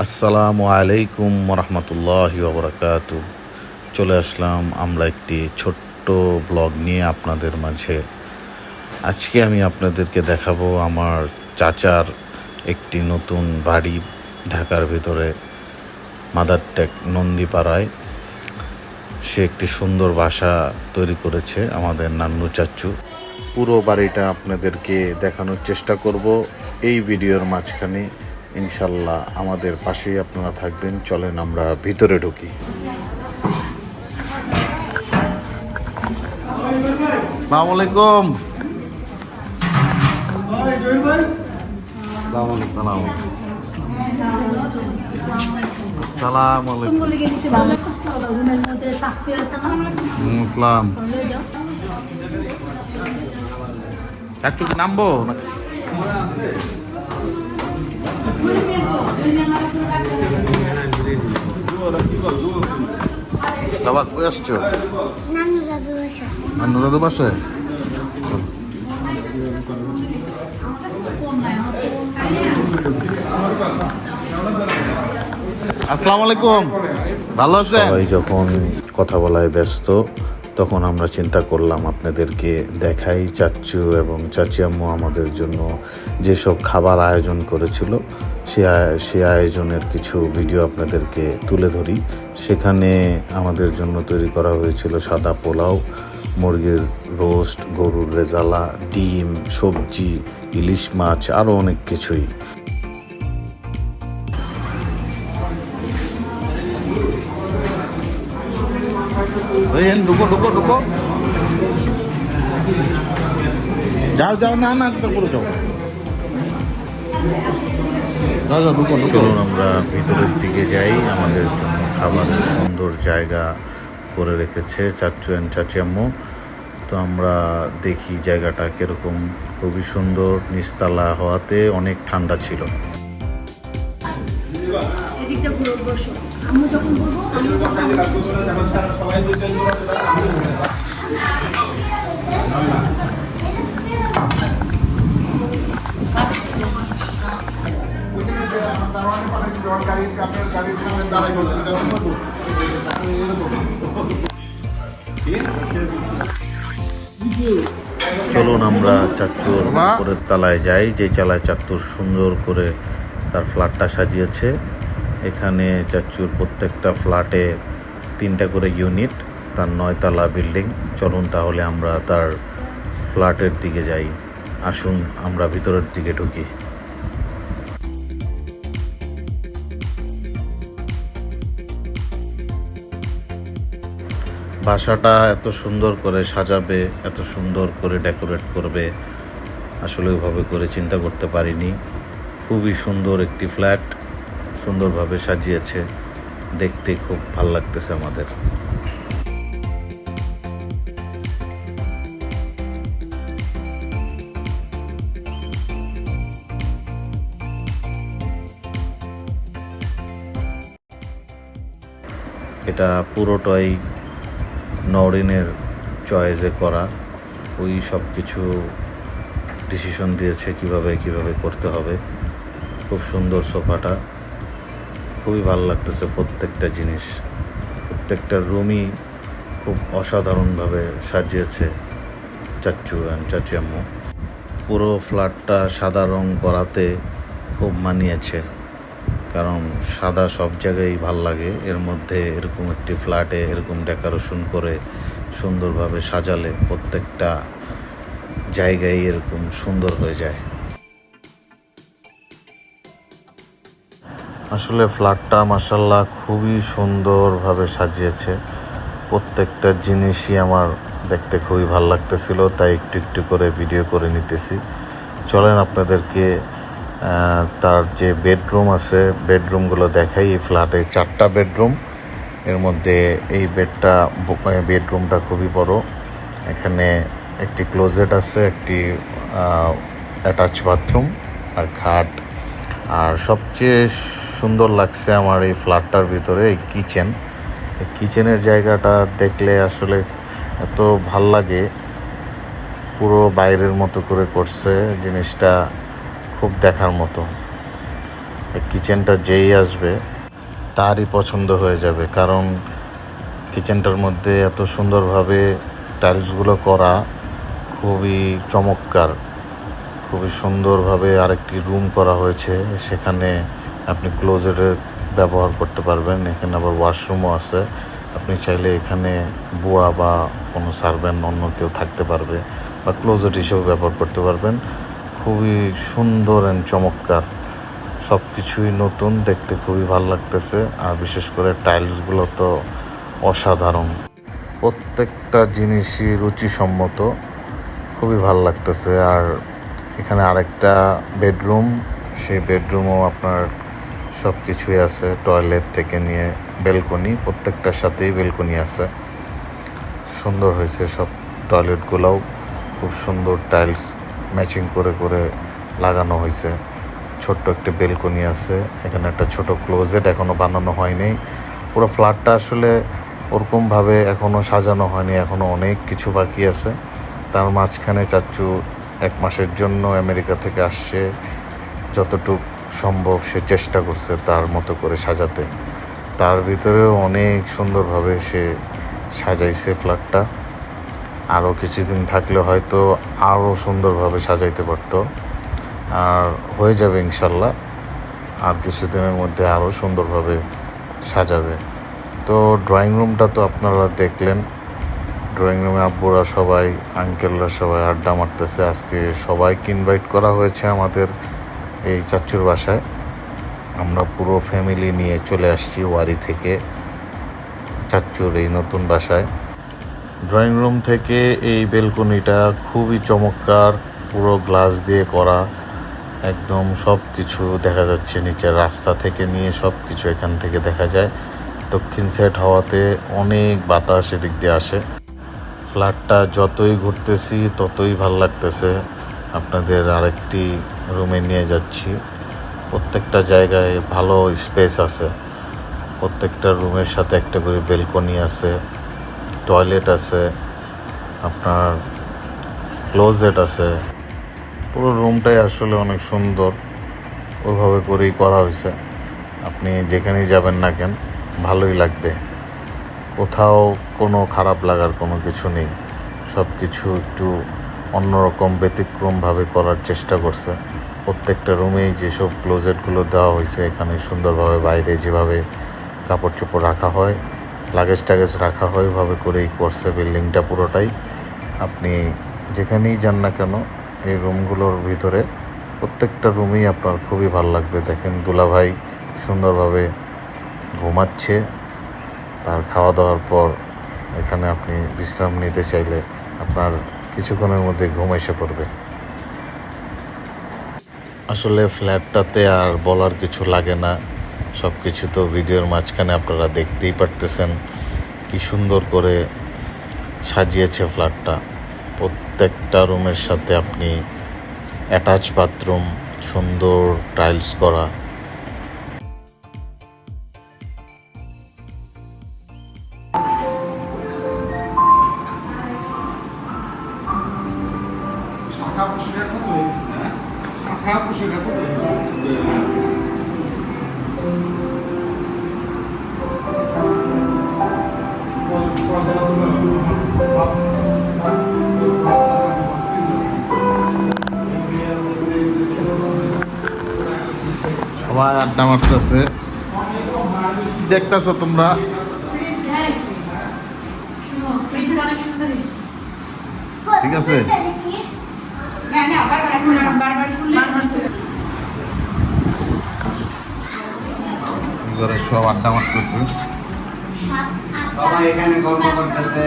আসসালামু আলাইকুম রহমতুল্লাহ ওবরাকাত। চলে আসলাম আমরা একটি ছোট্ট ব্লগ নিয়ে আপনাদের মাঝে। আজকে আমি আপনাদেরকে দেখাবো আমার চাচার একটি নতুন বাড়ি ঢাকার ভিতরে, মাদার টেক নন্দীপাড়ায়। সে একটি সুন্দর বাসা তৈরি করেছে আমাদের নান্নু চাচু। পুরো বাড়িটা আপনাদেরকে দেখানোর চেষ্টা করব। এই ভিডিওর মাঝখানে ইনশাল্লাহ আমাদের পাশেই আপনারা থাকবেন। চলেন আমরা ভিতরে ঢুকি। আলাইকুম। সালাম নামবো? বাবা কই আসছো? নানু দাদু বাসা বাসায়? আসসালামু আলাইকুম। ভালো আছেন? সবাই যখন কথা বলায় ব্যস্ত তখন আমরা চিন্তা করলাম, আপনাদেরকে দেখাই চাচ্চু এবং চাচি আম্মু আমাদের জন্য যেসব খাবার আয়োজন করেছিল, সে সে আয়োজনের কিছু ভিডিও আপনাদেরকে তুলে ধরি। সেখানে আমাদের জন্য তৈরি করা হয়েছিল সাদা পোলাও, মুরগির রোস্ট, গরুর রেজালা, ডিম, সবজি, ইলিশ মাছ আরও অনেক কিছুই। এই ঢুকো ঢুকো ঢুকো। যাও যাও না না তারপরে যাও চলুন আমরা ভিতরের দিকে যাই। আমাদের জন্য খাবারের সুন্দর জায়গা করে রেখেছে চাচু অ্যান্ড চাচিয়াম্মু। তো আমরা দেখি জায়গাটা কীরকম। খুবই সুন্দর নিস্তালা হওয়াতে অনেক ঠান্ডা ছিল। বসো। আমি যখন বলব চলুন আমরা চাচ্চুর উপরের তালায় যাই যে চালায় চাত্তুর সুন্দর করে তার ফ্ল্যাটটা সাজিয়েছে। এখানে চাচ্চুর প্রত্যেকটা ফ্ল্যাটে তিনটা করে ইউনিট, তার নয়তলা বিল্ডিং। চলুন তাহলে আমরা তার ফ্ল্যাটের দিকে যাই। আসুন, আমরা ভিতরের দিকে ঢুকি। বাসাটা এত সুন্দর করে সাজাবে, এত সুন্দর করে ডেকোরেট করবে, আসলে ওইভাবে করে চিন্তা করতে পারিনি। খুবই সুন্দর একটি ফ্ল্যাট। সুন্দরভাবে সাজিয়েছে। দেখতে খুব ভালো লাগতেছে আমাদের। এটা পুরোটাই নরিনের চয়েসে করা। ওই সব কিছু ডিসিশন দিয়েছে কীভাবে কীভাবে করতে হবে। খুব সুন্দর সোফাটা। খুবই ভালো লাগতেছে প্রত্যেকটা জিনিস। প্রত্যেকটা রুমই খুব অসাধারণভাবে সাজিয়েছে চাচ্চু অ্যান্ড চাচি আম্মু। পুরো ফ্ল্যাটটা সাদা রং করাতে খুব মানিয়েছে, কারণ সাদা সব জায়গায় ভালো লাগে। এর মধ্যে এরকম একটি ফ্ল্যাটে এরকম ডেকোরেশন করে সুন্দরভাবে সাজালে প্রত্যেকটা জায়গায় এরকম সুন্দর হয়ে যায়। আসলে ফ্ল্যাটটা মাসাল্লাহ খুবই সুন্দরভাবে সাজিয়েছে। প্রত্যেকটা জিনিসই আমার দেখতে খুবই ভালো লাগতেছিল, তাই একটু একটু করে ভিডিও করে নিতেছি। চলেন আপনাদেরকে তার যে বেডরুম আছে বেডরুমগুলো দেখাই। এই ফ্ল্যাটে চারটা বেডরুম এর মধ্যে এই বেডটা বেডরুমটা খুবই বড়। এখানে একটি ক্লোজেট আছে, একটি অ্যাটাচ বাথরুম আর খাট। আর সবচেয়ে সুন্দর লাগছে আমার এই ফ্ল্যাটটার ভিতরে, এই কিচেন এই কিচেনের জায়গাটা দেখলে আসলে এত ভালো লাগে। পুরো বাইরের মতো করে করছে জিনিসটা, খুব দেখার মতো। এই কিচেনটা যেই আসবে, তারই পছন্দ হয়ে যাবে। কারণ কিচেনটার মধ্যে এত সুন্দরভাবে টাইলসগুলো করা খুবই চমৎকার। খুবই সুন্দরভাবে আরেকটি রুম করা হয়েছে, সেখানে আপনি ক্লোজেটের ব্যবহার করতে পারবেন, এখানে আবার ওয়াশরুমও আছে। আপনি চাইলে এখানে বুয়া বা কোনো সার্ভেন্ট অন্য কেউ থাকতে পারবে বা ক্লোজেট হিসেবে ব্যবহার করতে পারবেন। খুবই সুন্দর অ্যান্ড চমৎকার। সব কিছুই নতুন, দেখতে খুবই ভালো লাগতেছে। আর বিশেষ করে টাইলসগুলো তো অসাধারণ। প্রত্যেকটা জিনিসই রুচিসম্মত, খুবই ভালো লাগতেছে। আর এখানে আরেকটা বেডরুম, সেই বেডরুমও আপনার সব কিছুই আছে টয়লেট থেকে নিয়ে বেলকনি প্রত্যেকটার সাথেই বেলকনি আছে। সুন্দর হয়েছে সব টয়লেটগুলোও খুব সুন্দর টাইলস ম্যাচিং করে করে লাগানো হয়েছে। ছোট্ট একটা বেলকনি আছে, এখানে একটা ছোট ক্লোজেট এখনও বানানো হয়নি। পুরো ফ্ল্যাটটা আসলে ওরকমভাবে এখনও সাজানো হয়নি এখনও অনেক কিছু বাকি আছে। তার মাঝখানে চাচ্চু এক মাসের জন্য আমেরিকা থেকে আসছে, যতটুক সম্ভব, সে চেষ্টা করছে তার মতো করে সাজাতে। তার ভিতরেও অনেক সুন্দরভাবে সে সাজাইছে ফ্ল্যাটটা। আরও কিছুদিন থাকলে হয়তো আরও সুন্দরভাবে সাজাইতে পারতো। আর হয়ে যাবে ইনশাল্লাহ। আর কিছুদিনের মধ্যে আরও সুন্দরভাবে সাজাবে। তো ড্রয়িং রুমটা তো আপনারা দেখলেন। ড্রয়িং রুমে আব্বুরা সবাই আঙ্কেলরা সবাই আড্ডা মারতেছে। আজকে সবাইকে ইনভাইট করা হয়েছে আমাদের এই চাচুর বাসায়। আমরা পুরো ফ্যামিলি নিয়ে চলে আসছি ওয়ারি থেকে চাচুর এই নতুন বাসায়। ড্রয়িং রুম থেকে এই বেলকনিটা খুবই চমৎকার, পুরো গ্লাস দিয়ে করা। একদম সব কিছু দেখা যাচ্ছে নিচের রাস্তা থেকে নিয়ে সব কিছু এখান থেকে দেখা যায়। দক্ষিণ সাইড হওয়াতে অনেক বাতাস এদিক দিয়ে আসে। ফ্ল্যাটটা যতই ঘুরতেছি ততই ভালো লাগতেছে। আপনাদের আরেকটি রুমে নিয়ে যাচ্ছি। প্রত্যেকটা জায়গায় ভালো স্পেস আছে। প্রত্যেকটা রুমের সাথে একটা করে বেলকনি আছে, টয়লেট আছে, আপনার ক্লোজেট আছে। পুরো রুমটাই আসলে অনেক সুন্দর। ওইভাবে করেই করা হয়েছে। আপনি যেখানেই যাবেন না কেন, ভালোই লাগবে। কোথাও কোনো খারাপ লাগার কোনো কিছু নেই। সব কিছু একটু অন্যরকম ব্যতিক্রমভাবে করার চেষ্টা করছে। প্রত্যেকটা রুমেই যেসব ক্লোজেটগুলো দেওয়া হয়েছে, এখানে সুন্দরভাবে বাইরে যেভাবে কাপড় চোপড় রাখা হয় লাগেজ টাগেজ রাখা হয় ওইভাবে করেই করছে বিল্ডিংটা পুরোটাই। আপনি যেখানেই যান না কেন, এই রুমগুলোর ভিতরে প্রত্যেকটা রুমেই আপনার খুবই ভালো লাগবে। দেখেন দুলাভাই সুন্দরভাবে ঘুমাচ্ছে, তার খাওয়া দাওয়ার পর এখানে আপনি বিশ্রাম নিতে চাইলে আপনার কিছুক্ষণের মধ্যে ঘুম এসে পড়বে। আসলে ফ্ল্যাটটাতে আর বলার কিছু লাগে না। সব কিছু তো ভিডিওর মাঝখানে আপনারা দেখতেই পারতেছেন কি সুন্দর করে সাজিয়েছে ফ্ল্যাটটা। প্রত্যেকটা রুমের সাথে আপনি অ্যাটাচ বাথরুম, সুন্দর টাইলস করা। শাখা পুষিটা কত হয়েছে না শাখা পুষিটা কত হয়েছে সবাই আড্ডা মারতেছে। দেখতেছো তোমরা? ঠিক আছে? ঘরে সব আড্ডা মারতেছে। সবাই এখানে গল্প করতেছে।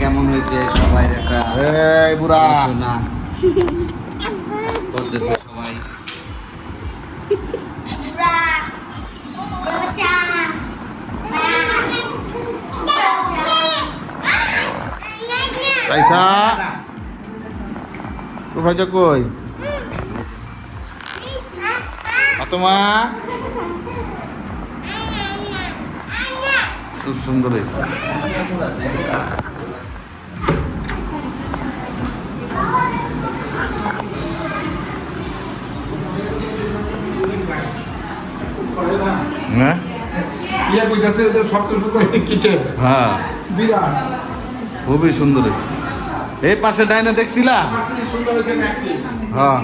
কেমন হয়েছে? সবাই একটা এই বুড়া। করতেছে সবাই। পয়সা কোথায় কই? তোমা খুব সুন্দর হয়েছে। হ্যাঁ? ইয়া কইতাছে যে সবচেয়ে সুন্দর কিচেন। হ্যাঁ। বিরাট। খুবই সুন্দর হয়েছে। এই পাশে ডাইনে দেখছিলা? হ্যাঁ।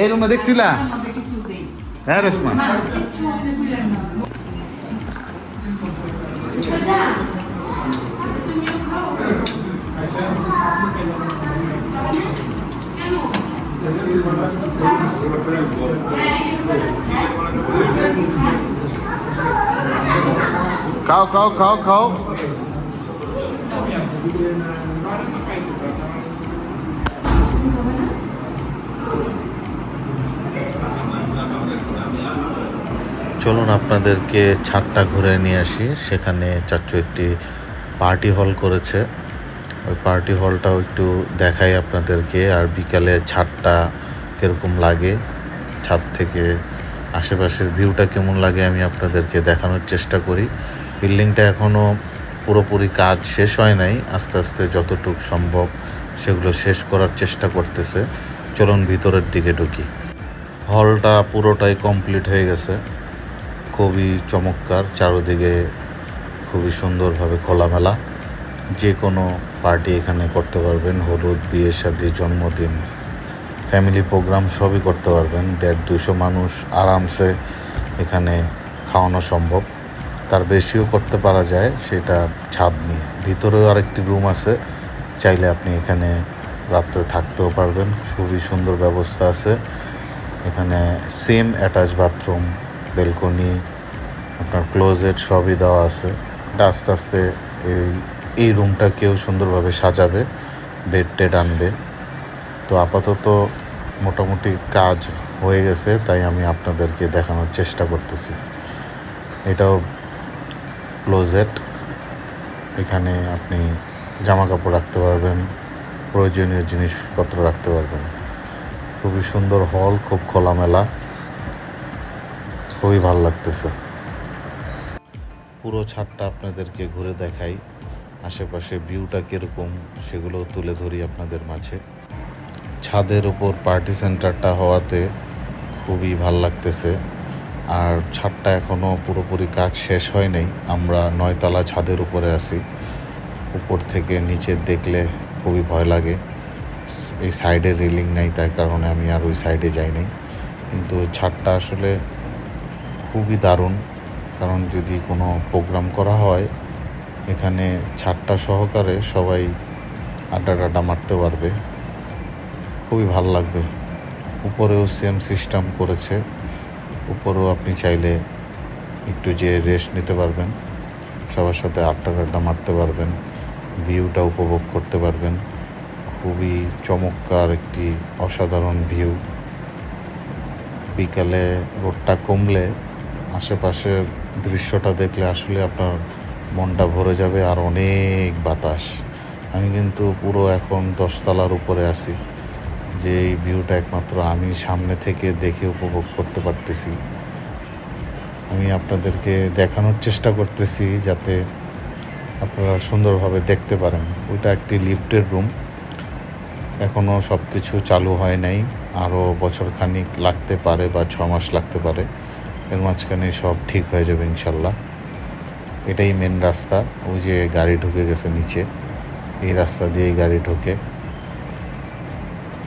এই রুমে দেখছিলা? হ্যাঁ রেশমা। খাও খাও খাও খাও চলুন আপনাদেরকে ছাদটা ঘুরে নিয়ে আসি। সেখানে চাচ্চু একটি পার্টি হল করেছে। ওই পার্টি হলটাও একটু দেখাই আপনাদেরকে, আর বিকালে ছাদটা কীরকম লাগে, ছাদ থেকে আশেপাশের ভিউটা কেমন লাগে আমি আপনাদেরকে দেখানোর চেষ্টা করি। বিল্ডিংটা এখনও পুরোপুরি কাজ শেষ হয় নাই, আস্তে আস্তে যতটুক সম্ভব সেগুলো শেষ করার চেষ্টা করতেছে। চলুন ভিতরের দিকে ঢুকি। হলটা পুরোটাই কমপ্লিট হয়ে গেছে। খুবই চমৎকার, চারোদিকে খুবই সুন্দরভাবে খোলামেলা। যে কোনো পার্টি এখানে করতে পারবেন, হলুদ, বিয়ে শাদী, জন্মদিন, ফ্যামিলি প্রোগ্রাম সবই করতে পারবেন। দেড় দুশো মানুষ আরামসে এখানে খাওয়ানো সম্ভব। তার বেশিও করতে পারা যায় সেটা ছাদ নিয়ে। ভিতরেও আরেকটি রুম আছে, চাইলে আপনি এখানে রাত্রে থাকতেও পারবেন। খুবই সুন্দর ব্যবস্থা আছে। এখানে সেম অ্যাটাচ বাথরুম বেলকনি, আপনার ক্লোজেট সবই দেওয়া আছে। এটা আস্তে আস্তে এই এই রুমটাকেও সুন্দরভাবে সাজাবে বেড টেড আনবে। তো আপাতত মোটামুটি কাজ হয়ে গেছে, তাই আমি আপনাদেরকে দেখানোর চেষ্টা করতেছি। এটাও ক্লোজেট এখানে আপনি জামা কাপড় রাখতে পারবেন, প্রয়োজনীয় জিনিসপত্র রাখতে পারবেন। খুবই সুন্দর হল খুব খোলামেলা। খুবই ভালো লাগতেছে। পুরো ছাদটা আপনাদেরকে ঘুরে দেখাই। আশেপাশে ভিউটা কীরকম, সেগুলো তুলে ধরি আপনাদের মাঝে। ছাদের উপর পার্টি সেন্টারটা হওয়াতে খুবই ভালো লাগতেছে। আর ছাদটা এখনও পুরোপুরি কাজ শেষ হয় নাই। আমরা নয়তলা ছাদের উপরে আছি। উপর থেকে নিচে দেখলে খুবই ভয় লাগে। এই সাইডে রেলিং নাই, তার কারণে আমি আর ওই সাইডে যাই নাই কিন্তু ছাদটা আসলে খুবই দারুণ। কারণ যদি কোনো প্রোগ্রাম করা হয়, এখানে ছাদটা সহকারে সবাই আড্ডা টাড্ডা মারতে পারবে। খুবই ভালো লাগবে। উপরেও সেম সিস্টেম করেছে। উপরেও আপনি চাইলে একটু যে রেস্ট নিতে পারবেন, সবার সাথে আড্ডা টাড্ডা মারতে পারবেন ভিউটা উপভোগ করতে পারবেন। খুবই চমৎকার একটি অসাধারণ ভিউ বিকালে রোডটা কমলে আশেপাশের দৃশ্যটা দেখলে আসলে আপনার মনটা ভরে যাবে আর অনেক বাতাস। আমি কিন্তু পুরো এখন দশতলার উপরে আছি, যে এই ভিউটা একমাত্র আমি সামনে থেকে দেখে উপভোগ করতে পারতেছি। আমি আপনাদেরকে দেখানোর চেষ্টা করতেছি যাতে আপনারা সুন্দরভাবে দেখতে পারেন। ওইটা একটি লিফটের রুম এখনও সব কিছু চালু হয় নাই। আরও বছর খানিক লাগতে পারে বা ছ মাস লাগতে পারে। এর মাঝখানে সব ঠিক হয়ে যাবে ইনশাল্লাহ। এটাই মেন রাস্তা। ওই যে গাড়ি ঢুকে গেছে নিচে। এই রাস্তা দিয়েই গাড়ি ঢোকে।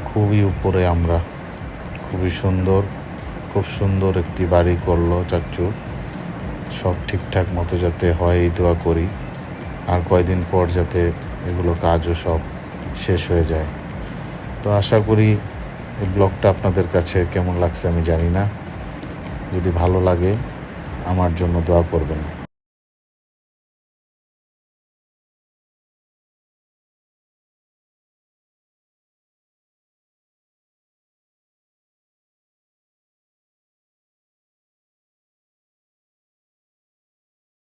খুবই উপরে আমরা। খুবই সুন্দর। খুব সুন্দর একটি বাড়ি করল চাচ্চু সব ঠিকঠাক মতো যাতে হয় এই দোয়া করি। আর কয়দিন পর যাতে এগুলো কাজও সব শেষ হয়ে যায়। তো আশা করি এই ব্লগটা আপনাদের কাছে কেমন লাগছে আমি জানি না। যদি ভালো লাগে আমার জন্য দোয়া করবেন।